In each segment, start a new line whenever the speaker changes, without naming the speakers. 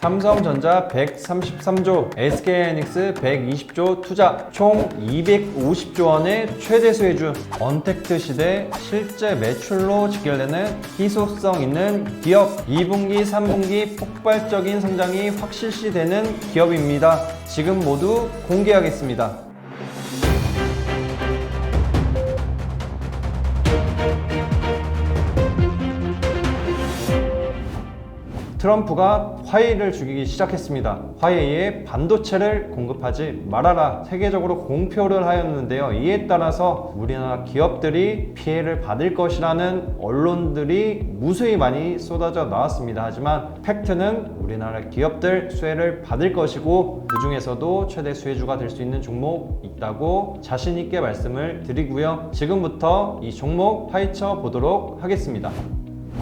삼성전자 133조, SK하이닉스 120조 투자, 총 250조 원의 최대 수혜주, 언택트 시대 실제 매출로 직결되는 희소성 있는 기업, 2분기, 3분기 폭발적인 성장이 확실시 되는 기업입니다. 지금 모두 공개하겠습니다. 트럼프가 화웨이를 죽이기 시작했습니다. 화웨이에 반도체를 공급하지 말아라 세계적으로 공표를 하였는데요. 이에 따라서 우리나라 기업들이 피해를 받을 것이라는 언론들이 무수히 많이 쏟아져 나왔습니다. 하지만 팩트는 우리나라 기업들 수혜를 받을 것이고 그 중에서도 최대 수혜주가 될 수 있는 종목 있다고 자신 있게 말씀을 드리고요. 지금부터 이 종목 파헤쳐 보도록 하겠습니다.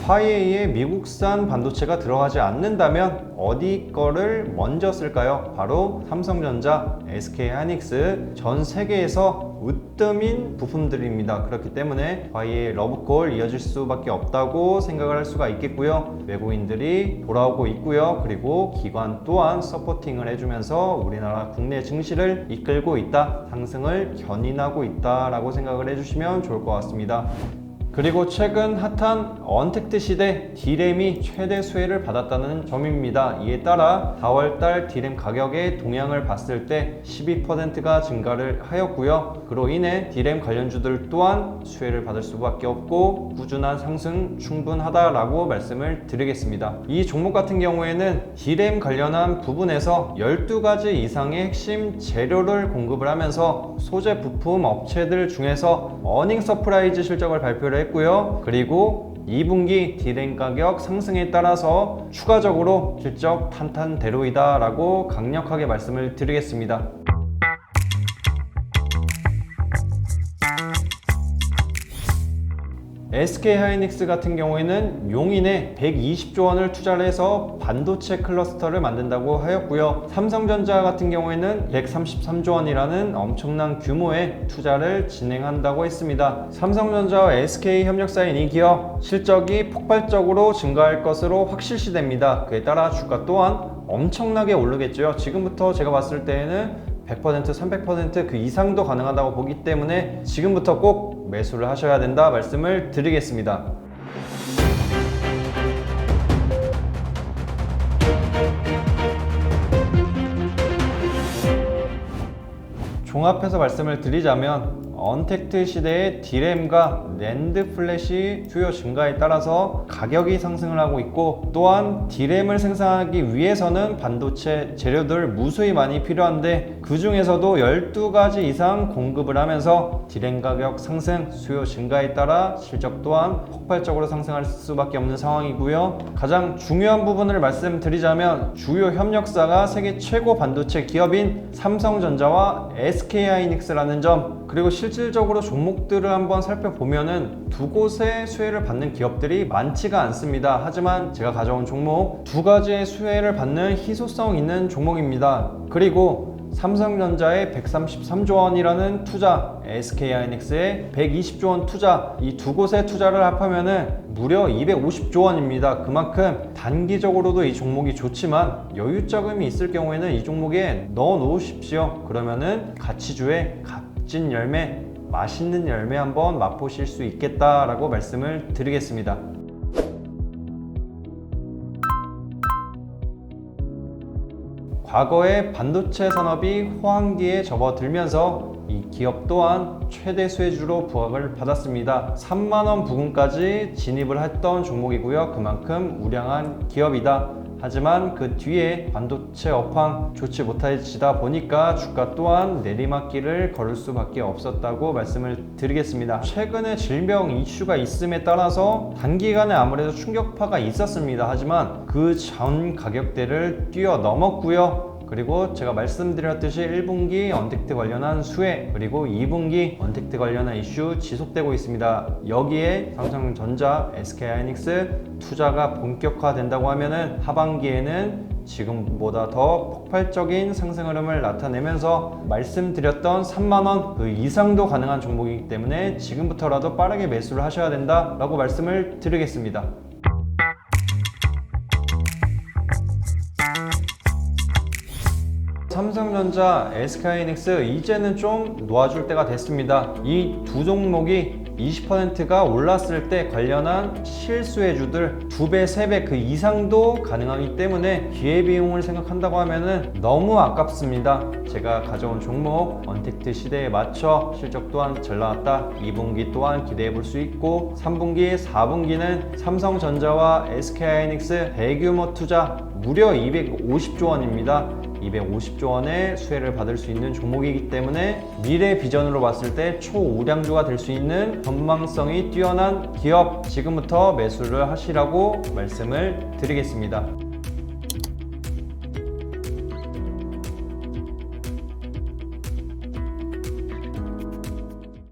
화웨이에 미국산 반도체가 들어가지 않는다면 어디 거를 먼저 쓸까요? 바로 삼성전자, SK하이닉스 전 세계에서 으뜸인 부품들입니다. 그렇기 때문에 화웨이의 러브콜 이어질 수밖에 없다고 생각을 할 수가 있겠고요. 외국인들이 돌아오고 있고요. 그리고 기관 또한 서포팅을 해주면서 우리나라 국내 증시를 이끌고 있다, 상승을 견인하고 있다라고 생각을 해주시면 좋을 것 같습니다. 그리고 최근 핫한 언택트 시대 디램이 최대 수혜를 받았다는 점입니다. 이에 따라 4월달 디램 가격의 동향을 봤을 때 12%가 증가를 하였고요. 그로 인해 디램 관련주들 또한 수혜를 받을 수밖에 없고 꾸준한 상승 충분하다라고 말씀을 드리겠습니다. 이 종목 같은 경우에는 디램 관련한 부분에서 12가지 이상의 핵심 재료를 공급을 하면서 소재 부품 업체들 중에서 어닝 서프라이즈 실적을 발표를 했고 요. 그리고 2분기 디램 가격 상승에 따라서 추가적으로 실적 탄탄대로이다라고 강력하게 말씀을 드리겠습니다. SK 하이닉스 같은 경우에는 용인에 120조 원을 투자를 해서 반도체 클러스터를 만든다고 하였고요. 삼성전자 같은 경우에는 133조 원이라는 엄청난 규모의 투자를 진행한다고 했습니다. 삼성전자와 SK 협력사인 이 기업 실적이 폭발적으로 증가할 것으로 확실시됩니다. 그에 따라 주가 또한 엄청나게 오르겠죠. 지금부터 제가 봤을 때에는 100%, 300%그 이상도 가능하다고 보기 때문에 지금부터 꼭 매수를 하셔야 된다 말씀을 드리겠습니다. 종합해서 말씀을 드리자면 언택트 시대의 디램과 랜드 플래시 수요 증가에 따라서 가격이 상승을 하고 있고 또한 디램을 생산하기 위해서는 반도체 재료들 무수히 많이 필요한데 그 중에서도 12가지 이상 공급을 하면서 디램 가격 상승, 수요 증가에 따라 실적 또한 폭발적으로 상승할 수밖에 없는 상황이고요. 가장 중요한 부분을 말씀드리자면 주요 협력사가 세계 최고 반도체 기업인 삼성전자와 SK하이닉스라는 점 그리고 실 질적으로 종목들을 한번 살펴보면은 두 곳의 수혜를 받는 기업들이 많지가 않습니다. 하지만 제가 가져온 종목 두 가지의 수혜를 받는 희소성 있는 종목입니다. 그리고 삼성전자의 133조 원이라는 투자, SK하이닉스의 120조 원 투자, 이 두 곳의 투자를 합하면은 무려 250조 원입니다. 그만큼 단기적으로도 이 종목이 좋지만 여유 자금이 있을 경우에는 이 종목에 넣어 놓으십시오. 그러면은 가치주의 값진 열매, 맛있는 열매 한번 맛보실 수 있겠다라고 말씀을 드리겠습니다. 과거에 반도체 산업이 호황기에 접어들면서 이 기업 또한 최대 수혜주로 부각을 받았습니다. 3만원 부근까지 진입을 했던 종목이고요. 그만큼 우량한 기업이다. 하지만 그 뒤에 반도체 업황 좋지 못해지다 보니까 주가 또한 내리막길을 걸을 수밖에 없었다고 말씀을 드리겠습니다. 최근에 질병 이슈가 있음에 따라서 단기간에 아무래도 충격파가 있었습니다. 하지만 그 전 가격대를 뛰어넘었고요. 그리고 제가 말씀드렸듯이 1분기 언택트 관련한 수혜 그리고 2분기 언택트 관련한 이슈 지속되고 있습니다. 여기에 삼성전자, SK하이닉스 투자가 본격화된다고 하면은 하반기에는 지금보다 더 폭발적인 상승 흐름을 나타내면서 말씀드렸던 3만원 그 이상도 가능한 종목이기 때문에 지금부터라도 빠르게 매수를 하셔야 된다라고 말씀을 드리겠습니다. 삼성전자, SK하이닉스 이제는 좀 놓아줄 때가 됐습니다. 이 두 종목이 20%가 올랐을 때 관련한 실수해주들 두 배, 세배그 이상도 가능하기 때문에 기회비용을 생각한다고 하면은 너무 아깝습니다. 제가 가져온 종목 언택트 시대에 맞춰 실적 또한 잘 나왔다. 2분기 또한 기대해 볼 수 있고 3분기, 4분기는 삼성전자와 SK하이닉스 대규모 투자 무려 250조 원입니다. 250조 원의 수혜를 받을 수 있는 종목이기 때문에 미래 비전으로 봤을 때 초우량주가 될 수 있는 전망성이 뛰어난 기업 지금부터 매수를 하시라고 말씀을 드리겠습니다.